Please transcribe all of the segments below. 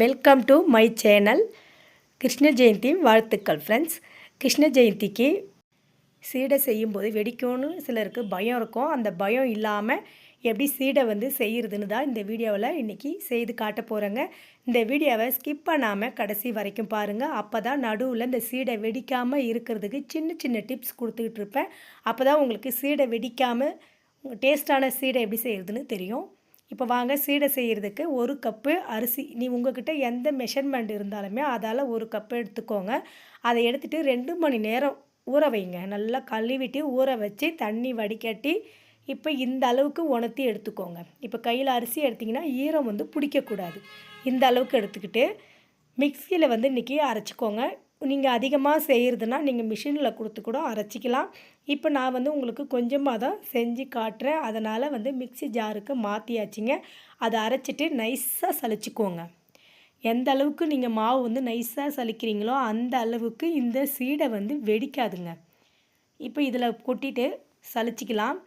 Welcome to my channel Krishna Jayanthi வாழ்த்துக்கள் friends Krishna ஜெயந்திக்கு சீடை செய்யும்போது வெடிக்கும்னு சிலருக்கு பயம் இருக்கும். அந்த பயம் இல்லாமல் எப்படி சீடை வந்து செய்கிறதுன்னு தான் இந்த வீடியோவில் இன்றைக்கி செய்து காட்ட போகிறேங்க இந்த வீடியோவை ஸ்கிப் பண்ணாமல் கடைசி வரைக்கும் பாருங்கள் அப்போ தான் நடுவில் இந்த சீடை வெடிக்காமல் இருக்கிறதுக்கு சின்ன சின்ன டிப்ஸ் கொடுத்துக்கிட்டு இருப்பேன். அப்போ தான் உங்களுக்கு சீடை வெடிக்காமல் டேஸ்டான சீடை எப்படி செய்கிறதுன்னு தெரியும். இப்போ வாங்க சீடை செய்கிறதுக்கு ஒரு கப்பு அரிசி. நீ உங்ககிட்ட எந்த மெஷர்மெண்ட் இருந்தாலுமே அதால் ஒரு கப்பு எடுத்துக்கோங்க. அதை எடுத்துகிட்டு ரெண்டு மணி நேரம் ஊற வைங்க. நல்லா கழுவிட்டு ஊற வச்சு தண்ணி வடிகட்டி இப்போ இந்த அளவுக்கு உணர்த்தி எடுத்துக்கோங்க. இப்போ கையில் அரிசி எடுத்திங்கன்னா ஈரம் வந்து பிடிக்கக்கூடாது. இந்த அளவுக்கு எடுத்துக்கிட்டு மிக்சியில் வந்து இன்றைக்கி அரைச்சிக்கோங்க. நீங்கள் அதிகமாக செய்கிறதுனா நீங்கள் மிஷினில் கொடுத்து கூட அரைச்சிக்கலாம். இப்போ நான் வந்து உங்களுக்கு கொஞ்சமாக தான் செஞ்சு காட்டுறேன். அதனால் வந்து மிக்சி ஜாருக்கு மாற்றியாச்சுங்க அதை அரைச்சிட்டு நைஸாக சளிச்சிக்கோங்க. எந்த அளவுக்கு நீங்கள் மாவு வந்து நைஸாக சலிக்கிறீங்களோ அந்த அளவுக்கு இந்த சீடை வந்து வெடிக்காதுங்க. இப்போ இதில் கொட்டிட்டு சலிச்சிக்கலாம்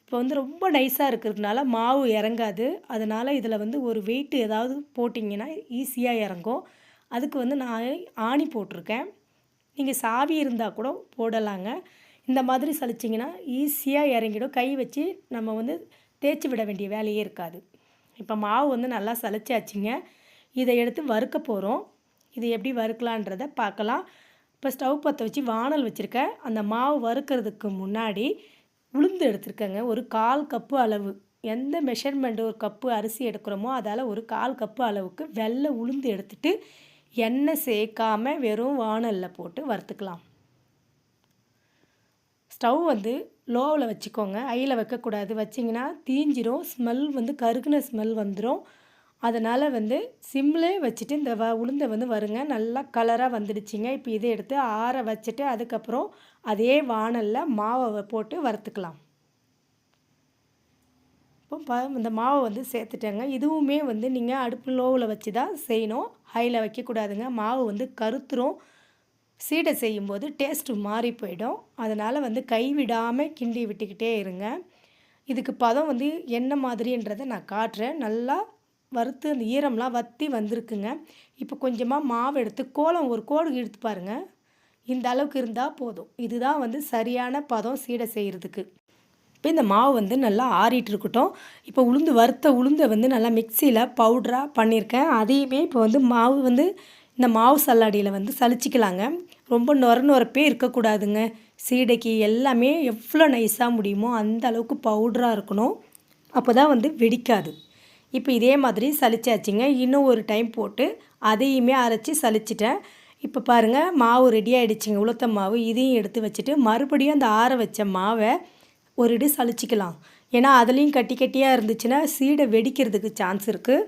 இப்போ வந்து ரொம்ப நைஸாக இருக்கிறதுனால மாவு இறங்காது. அதனால் இதில் வந்து ஒரு வெயிட் ஏதாவது போட்டிங்கன்னா ஈஸியாக இறங்கும். அதுக்கு வந்து நான் ஆணி போட்டிருக்கேன். நீங்கள் சாவி இருந்தால் கூட போடலாங்க. இந்த மாதிரி சலிச்சிங்கன்னா ஈஸியாக இறங்கிடும். கை வச்சு நம்ம வந்து தேய்ச்சி விட வேண்டிய வேலையே இருக்காது. இப்போ மாவு வந்து நல்லா சலிச்சாச்சுங்க. இதை எடுத்து வறுக்க போகிறோம் இது எப்படி வறுக்கலான்றத பார்க்கலாம். இப்போ ஸ்டவ் பற்ற வச்சு வானல் வச்சுருக்கேன். அந்த மாவு வறுக்கிறதுக்கு முன்னாடி உளுந்து எடுத்திருக்கேங்க. ஒரு கால் கப்பு அளவு. எந்த மெஷர்மெண்ட் ஒரு கப்பு அரிசி எடுக்கிறோமோ அதால் ஒரு கால் கப்பு அளவுக்கு வெள்ளை உளுந்து எடுத்துட்டு எண்ணெய் சேர்க்காமல் வெறும் வானலில் போட்டு வறுத்துக்கலாம். ஸ்டவ் வந்து லோவில் வச்சுக்கோங்க. ஐயில் வைக்கக்கூடாது. வச்சிங்கன்னா தீஞ்சிரும். ஸ்மெல் வந்து கருகுன ஸ்மெல் வந்துடும் அதனால் வந்து சிம்லே வச்சுட்டு இந்த வ உளுந்தை வந்து வருங்க. நல்லா கலராக வந்துடுச்சிங்க. இப்போ இதை எடுத்து ஆற வச்சுட்டு அதுக்கப்புறம் அதே வானலில் மாவை போட்டு வறுத்துக்கலாம். இப்போ ப இந்த மாவை வந்து சேர்த்துட்டேங்க. இதுவுமே வந்து நீங்கள் அடுப்பு லோவில் வச்சு தான் செய்யணும். ஹையில் வைக்கக்கூடாதுங்க. மாவு வந்து கருத்துரும். சீடை செய்யும்போது டேஸ்ட்டு மாறி போயிடும். அதனால் வந்து கைவிடாமல் கிண்டி விட்டுக்கிட்டே இருங்க. இதுக்கு பதம் வந்து என்ன மாதிரின்றதை நான் காட்டுறேன். நல்லா வறுத்து அந்த ஈரம்லாம் வற்றி வந்திருக்குங்க. இப்போ கொஞ்சமாக மாவு எடுத்து கோலம் ஒரு கோடு எடுத்து பாருங்கள் இந்த அளவுக்கு இருந்தால் போதும். இதுதான் வந்து சரியான பதம் சீடை செய்கிறதுக்கு இப்போ இந்த மாவு வந்து நல்லா ஆறிட்டு இருக்கட்டும். இப்போ உளுந்து வறுத்த உளுந்தை வந்து நல்லா மிக்சியில் பவுட்ராக பண்ணியிருக்கேன் அதையுமே இப்போ வந்து மாவு வந்து இந்த மாவு சல்லாடியில் வந்து சலிச்சிக்கலாங்க. ரொம்ப நொர நொரப்பே இருக்கக்கூடாதுங்க. சீடைக்கு எல்லாமே எவ்வளோ நைஸாக முடியுமோ அந்த அளவுக்கு பவுட்ராக இருக்கணும். அப்போ தான் வந்து வெடிக்காது. இப்போ இதே மாதிரி சலிச்சாச்சுங்க. இன்னும் ஒரு டைம் போட்டு அதையுமே அரைச்சி சலிச்சிட்டேன். இப்போ பாருங்கள் மாவு ரெடி ஆகிடுச்சிங்க உளுத்த மாவு இதையும் எடுத்து வச்சுட்டு மறுபடியும் அந்த ஆற வச்ச மாவை ஒரு இடி சலிச்சிக்கலாம். ஏன்னா அதுலேயும் கட்டி கட்டியாக இருந்துச்சுன்னா சீடை வெடிக்கிறதுக்கு சான்ஸ் இருக்குது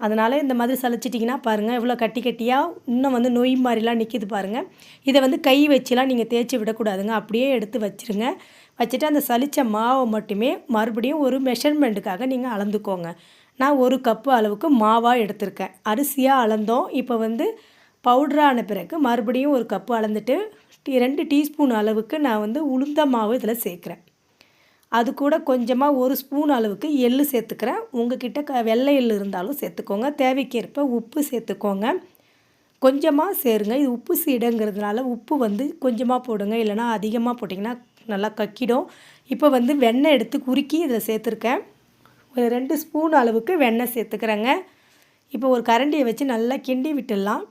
அதனால் இந்த மாதிரி சலிச்சிட்டிங்கன்னா பாருங்கள் இவ்வளோ கட்டி கட்டியாக இன்னும் வந்து நோய் மாதிரிலாம் நிற்கிது பாருங்கள் இதை வந்து கை வச்சுலாம் நீங்கள் தேய்ச்சி விடக்கூடாதுங்க. அப்படியே எடுத்து வச்சுருங்க. வச்சுட்டு அந்த சலித்த மாவை மட்டுமே மறுபடியும் ஒரு மெஷர்மெண்ட்டுக்காக நீங்கள் அளந்துக்கோங்க. நான் ஒரு கப்பு அளவுக்கு மாவாக எடுத்திருக்கேன். அரிசியாக அளந்தோம். இப்போ வந்து பவுட்ரான பிறகு மறுபடியும் ஒரு கப்பு அளந்துட்டு ரெண்டு டீஸ்பூன் அளவுக்கு நான் வந்து உளுந்த மாவு இதில் சேர்க்குறேன். அது கூட கொஞ்சமாக ஒரு ஸ்பூன் அளவுக்கு எள் சேர்த்துக்கிறேன். உங்ககிட்ட க வெள்ளை எள் இருந்தாலும் சேர்த்துக்கோங்க. தேவைக்கேற்ப உப்பு சேர்த்துக்கோங்க. கொஞ்சமாக சேருங்க. இது உப்பு சீடைங்கிறதுனால உப்பு வந்து கொஞ்சமாக போடுங்க. இல்லைனா அதிகமாக போட்டிங்கன்னா நல்லா கக்கிடும். இப்போ வந்து வெண்ணெய் எடுத்து குறுக்கி இதில் சேர்த்துருக்கேன். ஒரு ரெண்டு ஸ்பூன் அளவுக்கு வெண்ணெய் சேர்த்துக்கிறேங்க. இப்போ ஒரு கரண்டியை வச்சு நல்லா கிண்டி விட்டுடலாம்.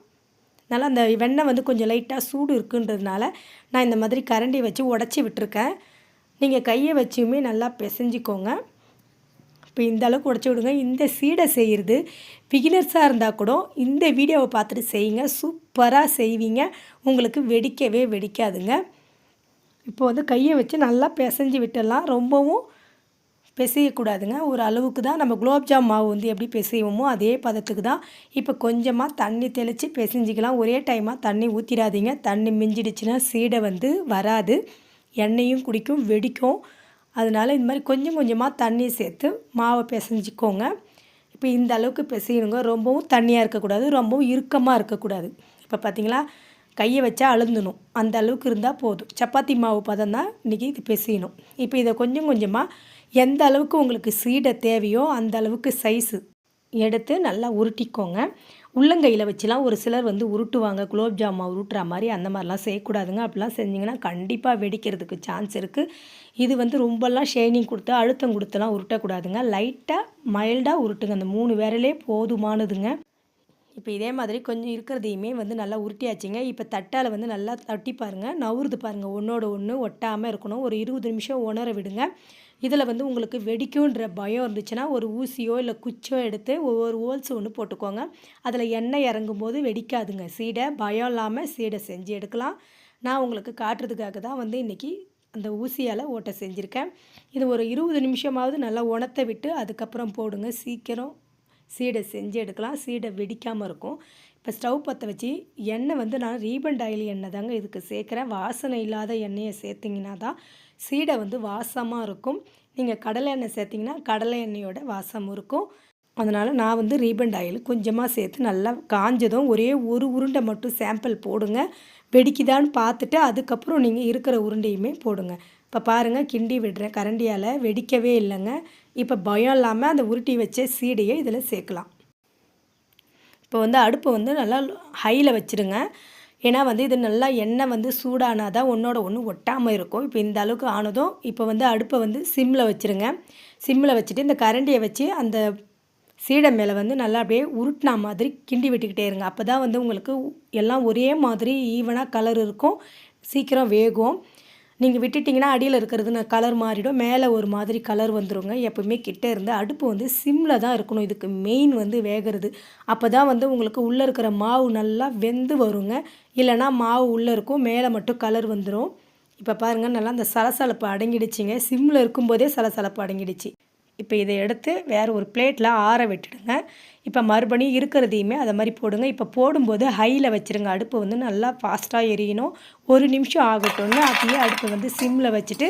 அதனால் அந்த வெண்ணெய் வந்து கொஞ்சம் லைட்டாக சூடு இருக்குன்றதுனால நான் இந்த மாதிரி கரண்டி வச்சு உடச்சி விட்டுருக்கேன். நீங்கள் கையை வச்சுமே நல்லா பிசைஞ்சிக்கோங்க. இப்போ இந்த அளவுக்கு உடச்சி விடுங்க. இந்த சீடை செய்கிறது பிகினர்ஸாக இருந்தால் கூட இந்த வீடியோவை பார்த்துட்டு செய்யுங்க. சூப்பராக செய்வீங்க. உங்களுக்கு வெடிக்கவே வெடிக்காதுங்க. இப்போ வந்து கையை வச்சு நல்லா பிசைஞ்சு விட்டுடலாம். ரொம்பவும் பிசையக்கூடாதுங்க. ஒரு அளவுக்கு தான் நம்ம குலோப்ஜாம் மாவு வந்து எப்படி பிசைவோமோ அதே பதத்துக்கு தான் இப்போ கொஞ்சமாக தண்ணி தெளித்து பிசைஞ்சிக்கலாம். ஒரே டைமாக தண்ணி ஊற்றிடாதீங்க தண்ணி மிஞ்சிடுச்சுன்னா சீடை வந்து வராது. எண்ணெயும் குடிக்கும் வெடிக்கும். அதனால் இந்த மாதிரி கொஞ்சம் கொஞ்சமாக தண்ணி சேர்த்து மாவை பிசைஞ்சிக்கோங்க. இப்போ இந்த அளவுக்கு பிசையணுங்க. ரொம்பவும் தண்ணியாக இருக்கக்கூடாது. ரொம்பவும் இறுக்கமாக இருக்கக்கூடாது. இப்போ பார்த்தீங்களா? கையை வச்சா அழுந்தணும். அந்த அளவுக்கு இருந்தால் போதும். சப்பாத்தி மாவு பதம் தான் இன்றைக்கி இது பிசையணும் இப்போ இதை கொஞ்சம் கொஞ்சமாக எந்த அளவுக்கு உங்களுக்கு சீடை தேவையோ அந்த அளவுக்கு சைஸு எடுத்து நல்லா உருட்டிக்கோங்க. உள்ளங்கையில் வச்சுலாம் ஒரு சிலர் வந்து உருட்டுவாங்க. குலோப் ஜாமா உருட்டுற மாதிரி அந்த மாதிரிலாம் செய்யக்கூடாதுங்க. அப்படிலாம் செஞ்சிங்கன்னா கண்டிப்பாக வெடிக்கிறதுக்கு சான்ஸ் இருக்குது இது வந்து ரொம்பலாம் ஷைனிங் கொடுத்து அழுத்தம் கொடுத்துலாம் உருட்டக்கூடாதுங்க. லைட்டாக மைல்டாக உருட்டுங்க. அந்த மூணு விரலே போதுமானதுங்க. இப்போ இதே மாதிரி கொஞ்சம் இருக்கிறதையுமே வந்து நல்லா உருட்டியாச்சுங்க. இப்போ தட்டால் வந்து நல்லா தட்டி பாருங்கள் நவுறுது பாருங்கள் ஒன்றோட ஒன்று ஒட்டாமல் இருக்கணும். ஒரு இருபது நிமிஷம் உணர விடுங்க. இதில் வந்து உங்களுக்கு வெடிக்கும்ன்ற பயம் இருந்துச்சுன்னா ஒரு ஊசியோ இல்லை குச்சோ எடுத்து ஒவ்வொரு ஹோல்ஸ் ஒன்று போட்டுக்கோங்க. அதில் எண்ணெய் இறங்கும் போது வெடிக்காதுங்க. சீடை பயம் இல்லாமல் சீடை செஞ்சு எடுக்கலாம். நான் உங்களுக்கு காட்டுறதுக்காக தான் வந்து இன்றைக்கி அந்த ஊசியால் ஓட்டை செஞ்சுருக்கேன். இது ஒரு இருபது நிமிஷமாவது நல்லா உணத்தை விட்டு அதுக்கப்புறம் போடுங்க. சீக்கிரம் சீடை செஞ்சு எடுக்கலாம். சீடை வெடிக்காமல் இருக்கும். இப்போ ஸ்டவ் பற்ற வச்சு எண்ணெய் வந்து நான் ரீபண்ட் ஆயில் எண்ணெய் தாங்க இதுக்கு சேர்க்குறேன். வாசனை இல்லாத எண்ணெயை சேர்த்திங்கன்னா தான் சீடை வந்து வாசமாக இருக்கும். நீங்கள் கடலை எண்ணெய் சேர்த்திங்கன்னா கடலை எண்ணெயோட வாசம் இருக்கும். அதனால் நான் வந்து ரீபண்ட் ஆயில் கொஞ்சமாக சேர்த்து நல்லா காஞ்சதும் ஒரே ஒரு உருண்டை மட்டும் சாம்பிள் போடுங்க. வெடிக்குதான்னு பார்த்துட்டு அதுக்கப்புறம் நீங்கள் இருக்கிற உருண்டையுமே போடுங்க. இப்போ பாருங்கள் கிண்டி விடுறேன். கரண்டியால் வெடிக்கவே இல்லைங்க. இப்போ பயம் இல்லாமல் அந்த உருட்டி வச்ச சீடையை இதில் சேர்க்கலாம். இப்போ வந்து அடுப்பை வந்து நல்லா ஹையில் வச்சுருங்க ஏன்னா வந்து இது நல்லா எண்ணெய் வந்து சூடானால் தான் ஒன்றோட ஒன்று ஒட்டாமல் இருக்கும். இப்போ இந்த அளவுக்கு ஆனதும் இப்போ வந்து அடுப்பை வந்து சிம்மில் வச்சுருங்க சிம்மில் வச்சுட்டு இந்த கரண்டியை வச்சு அந்த சீடை மேலே வந்து நல்லா அப்படியே உருட்டினா மாதிரி கிண்டி விட்டுக்கிட்டே இருங்க. அப்போ தான் வந்து உங்களுக்கு எல்லாம் ஒரே மாதிரி ஈவனாக கலர் இருக்கும். சீக்கிரம் வேகும். நீங்கள் விட்டுட்டிங்கன்னா அடியில் இருக்கிறது கலர் மாறிடும். மேலே ஒரு மாதிரி கலர் வந்துடுங்க எப்போவுமே கிட்டே இருந்து அடுப்பு வந்து சிம்மில் தான் இருக்கணும். இதுக்கு மெயின் வந்து வேகிறது. அப்போ தான் வந்து உங்களுக்கு உள்ளே இருக்கிற மாவு நல்லா வெந்து வருங்க. இல்லைனா மாவு உள்ளே இருக்கும். மேலே மட்டும் கலர் வந்துடும் இப்போ பாருங்கள் நல்லா அந்த சலசலப்பு அடங்கிடுச்சிங்க. சிம்மில் இருக்கும்போதே சலசலப்பு அடங்கிடுச்சு. இப்போ இதை எடுத்து வேறு ஒரு பிளேட்டில் ஆற விட்டுடுங்க. இப்போ மறுபடியும் இருக்கிறதையுமே அதை மாதிரி போடுங்க. இப்போ போடும்போது ஹையில் வச்சுருங்க. அடுப்பு வந்து நல்லா ஃபாஸ்ட்டாக எரியணும். ஒரு நிமிஷம் ஆகட்டும்னு அப்படியே அடுப்பை வந்து சிம்மில் வச்சுட்டு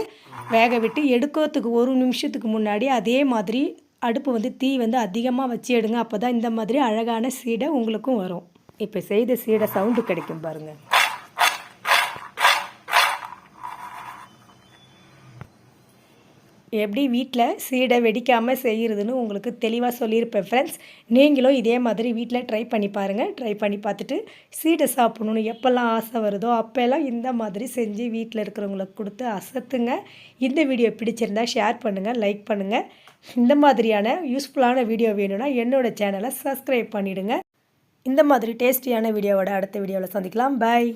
வேக விட்டு எடுக்கிறதுக்கு ஒரு நிமிஷத்துக்கு முன்னாடி அதே மாதிரி அடுப்பு வந்து தீ வந்து அதிகமாக வச்சு எடுங்க. அப்போ தான் இந்த மாதிரி அழகான சீடை உங்களுக்கும் வரும். இப்போ செய்த சீடை சவுண்டு கிடைக்கும் பாருங்கள் எப்படி வீட்டில் சீடை வெடிக்காமல் செய்கிறதுன்னு உங்களுக்கு தெளிவாக சொல்லியிருப்பேன் ஃப்ரெண்ட்ஸ் நீங்களும் இதே மாதிரி வீட்டில் ட்ரை பண்ணி பாருங்கள் ட்ரை பண்ணி பார்த்துட்டு சீடை சாப்பிடணும்னு எப்போல்லாம் ஆசை வருதோ அப்போல்லாம் இந்த மாதிரி செஞ்சு வீட்டில் இருக்கிறவங்களுக்கு கொடுத்து அசத்துங்க. இந்த வீடியோ பிடிச்சிருந்தா ஷேர் பண்ணுங்கள் லைக் பண்ணுங்கள் இந்த மாதிரியான யூஸ்ஃபுல்லான வீடியோ வேணும்னா என்னோடய சேனலை சப்ஸ்கிரைப் பண்ணிவிடுங்க இந்த மாதிரி டேஸ்டியான வீடியோவோட அடுத்த வீடியோவில் சந்திக்கலாம். பாய்